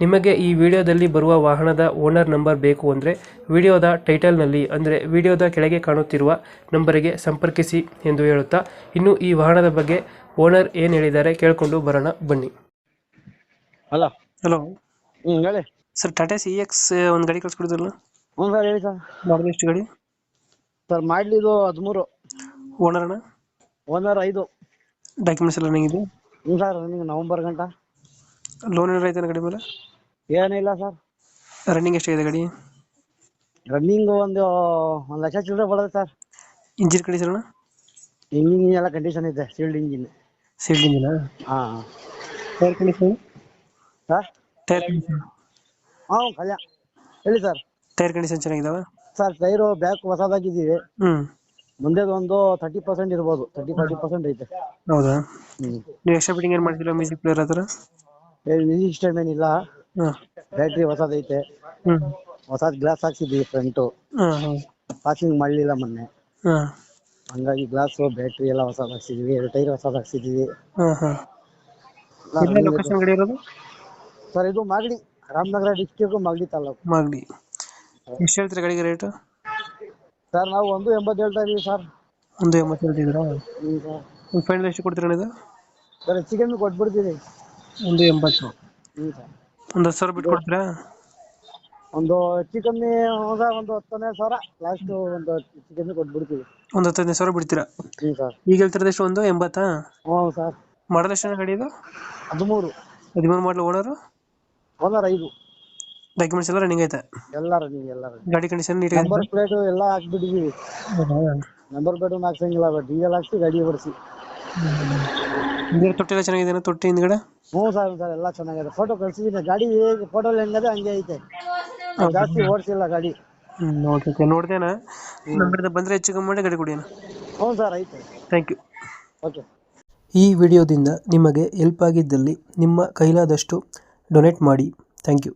ನಿಮಗೆ ಈ ವಿಡಿಯೋದಲ್ಲಿ ಬರುವ ವಾಹನದ ಓನರ್ ನಂಬರ್ ಬೇಕು ಅಂದರೆ ವಿಡಿಯೋದ ಟೈಟಲ್ನಲ್ಲಿ ಅಂದರೆ ವಿಡಿಯೋದ ಕೆಳಗೆ ಕಾಣುತ್ತಿರುವ ನಂಬರಿಗೆ ಸಂಪರ್ಕಿಸಿ ಎಂದು ಹೇಳುತ್ತಾ ಇನ್ನು ಈ ವಾಹನದ ಬಗ್ಗೆ ಓನರ್ ಏನು ಹೇಳಿದ್ದಾರೆ ಕೇಳಿಕೊಂಡು ಬರೋಣ ಬನ್ನಿ. ಹಲೋ. ಹಲೋ. ಹ್ಞೂ ಹೇಳಿ. ಸರ್ ಟಾಟಾ ಸಿ ಎಕ್ಸ್ ಒಂದು ಗಾಡಿ ಕಳಿಸ್ಕೊಡಿದ್ರಲ್ಲ ಹ್ಞೂ ಸರ್ ಹೇಳಿ ಸರ್. ಮಾಡಲ್ ಎಷ್ಟು ಗಾಡಿ? ಸರ್ ಮಾಡಲಿದು ಹದಿಮೂರು. ಓನರ್ನ? ಓನರ್ ಐದು. ಡಾಕ್ಯುಮೆಂಟ್ಸ್ ಎಲ್ಲ ನನಗಿದೆ ಹ್ಞೂ ಸರ್ ನನಗೆ ನವಂಬರ್ ಗಂಟ. ಲೋನ್ ಏನಾರ ಐತೆ ಗಾಡಿ ಮೇಲೆ? ಏನಿಲ್ಲ ಸರ್. ರನ್ನಿಂಗ್ ಎಷ್ಟಾಗಿದೆ ಗಾಡಿ? ರನ್ನಿಂಗ್ ಒಂದು ಒಂದು ಲಕ್ಷ ಚಿಲ್ಲರೆ ಬರೋದು ಸರ್. ಇಂಜಿನ್ ಕಂಡೀಷನ್ ಇಂಜಿನ್ ಎಲ್ಲ ಕಂಡೀಷನ್ ಇದೆ ಸೀಲ್ಡ್ ಇಂಜಿನ್ ಸೀಲ್ಡ್ ಇಂಜಿನ್ ಹಾಂ. ಟೈರ್ ಕಂಡೀಷನ್ ಸರ್ ಟೈರ್ ಹಾಂ ಕಲ್ಯಾಣ ಹೇಳಿ ಸರ್. ಟೈರ್ ಕಂಡೀಷನ್ ಚೆನ್ನಾಗಿದಾವ? ಸರ್ ಟೈರು ಬ್ಯಾಕ್ ಹೊಸದಾಗಿದ್ದೀವಿ. ಹ್ಞೂ ಮುಂದೆದು ಒಂದು ತರ್ಟಿ ಪರ್ಸೆಂಟ್ ಇರ್ಬೋದು ತರ್ಟಿ ಫಾರ್ಟಿ ಪರ್ಸೆಂಟ್ ಐತೆ. ಹೌದಾ? ಹ್ಞೂ ನೀವು ಎಕ್ಸ್ಟ್ರಾ ಬಿಟ್ಟಿಂಗ್ ಏನು ಮಾಡ್ತೀರಾ ಮ್ಯೂಸಿಕ್ ಪ್ಲೇಯರ್ ಹತ್ರ ಮ್ಯೂಸಿಕ್ ಸಿಸ್ಟಮ್ ಏನಿಲ್ಲ. ಬ್ಯಾಟ್ರಿ ಹೊಸದೈತೆ. ಹೊಸದ್ ಹೊಸದು ಗ್ಲಾಸ್ ಹಾಕ್ಸಿದ್ವಿ ಫ್ರಂಟು ಪಾರ್ಕಿಂಗ್ ಮಾಡ್ಲಿಲ್ಲ ಪಾಸಿಂಗ್ ಮಾಡಲಿಲ್ಲ ಮೊನ್ನೆ. ಹಂಗಾಗಿ ಗ್ಲಾಸ್ ಬ್ಯಾಟ್ರಿ ಎಲ್ಲ ಹೊಸದ್ ಹಾಕ್ಸಿದ್ವಿ. ಎರಡು ಟೈರ್ ಹೊಸದ್ ಹಾಕ್ಸಿದ್ವಿ. ಸರ್ ಇದು ಮಾಗಡಿ. ರಾಮನಗರ ಡಿಸ್ಟಿಕ್ ಮಾಗಡಿ ತಾಲೂಕು. ಮಾಗಡಿ. ಎಷ್ಟು ಹೇಳ್ತೀರಿ ಗಾಡಿಗೆ ರೇಟ್ ಸರ್ ನಾವು ಒಂದು ಎಂಬತ್ತು ಹೇಳ್ತಾ ಇದೀವಿ ಸರ್. ಒಂದು ಎಂಬತ್ತು ಹೇಳ್ತಿದ್ದೀರಾ? ಒಂದು ಫೈನಲ್ ಎಷ್ಟು ಕೊಡ್ತೀರಾ ಇದು ಸರ್ ಹೆಚ್ಚಿಗೆ ಕೊಟ್ಬಿಡ್ತೀವಿ ಒಂದು ಎಂಬತ್ತು. ಹ್ಞೂ ಸರ್ ಒಂದು ಹತ್ತು ಸಾವಿರ ಬಿಟ್ಟು ಕೊಡ್ತೀರಾ ಒಂದು ಹೆಚ್ಚು ಕಮ್ಮಿ ಹೋದ ಒಂದು ಹತ್ತನೇ ಸಾವಿರ ಲಾಸ್ಟ್ ಒಂದು ಹೆಚ್ಚು ಕಮ್ಮಿ ಕೊಟ್ಬಿಡ್ತೀವಿ. ಒಂದು ಹತ್ತೈದು ಸಾವಿರ ಬಿಡ್ತೀರಾ? ಹ್ಞೂ ಸರ್. ಈಗ ಹೇಳ್ತಿರೋದು ಎಷ್ಟು ಒಂದು ಎಂಬತ್ತಾ? ಹ್ಞೂ ಸರ್. ಮಾಡಲ್ ಎಷ್ಟು ಗಾಡಿ ಇದು? ಹದಿಮೂರು. ಹದಿಮೂರು ಮಾಡಲು ಓನರು? ಓನರ್ ಐದು. ಡಾಕ್ಯುಮೆಂಟ್ಸ್ ಎಲ್ಲ ರನ್ನಿಂಗ್ ಐತೆ? ಎಲ್ಲ ರನ್ನಿಂಗ್ ಎಲ್ಲ ಗಾಡಿ ಕಂಡೀಷನ್ ನೀಟ್ ನಂಬರ್ ಪ್ಲೇಟ್ ಎಲ್ಲ ಹಾಕ್ಬಿಟ್ಟಿದ್ದೀವಿ ನಂಬರ್ ಪ್ಲೇಟು ಹಾಕ್ಸಂಗಿಲ್ಲ ಡೀಸೆಲ್ ಹಾಕ್ಸಿ ಗಾಡಿ ಓಡಿಸಿ. ಹಿಂದಿನ ತೊಟ್ಟಿ ಎಲ್ಲ ಚೆನ್ನಾಗಿದೆ ತೊಟ್ಟಿ ಹಿಂದ್ಗಡೆ? ಹ್ಞೂ ಸರ್ ಸರ್ ಎಲ್ಲ ಚೆನ್ನಾಗಿದೆ. ಫೋಟೋ ಕಳ್ಸಿದ್ದೀನಿ ಗಾಡಿ ಫೋಟೋ ಫೋಟೋಲ್ಲಿ ಹೆಂಗದೆ ಹಂಗೆ ಐತೆ. ಜಾಸ್ತಿ ಓಡಿಸಿಲ್ಲ ಗಾಡಿ. ಹ್ಞೂ ಓಕೆ ಓಕೆ ನೋಡ್ದೇನಾ ನಮ್ಮಿಂದ ಬಂದರೆ ಹೆಚ್ಚು ಕಮ್ಮಿ ಮಾಡಿ ಗಾಡಿ ಕೊಡಿ ಹ್ಞೂ ಸರ್ ಐತೆ. ಥ್ಯಾಂಕ್ ಯು ಓಕೆ ಈ ವಿಡಿಯೋದಿಂದ ನಿಮಗೆ ಹೆಲ್ಪ್ ಆಗಿದ್ದಲ್ಲಿ ನಿಮ್ಮ ಕೈಲಾದಷ್ಟು ಡೊನೇಟ್ ಮಾಡಿ. Thank you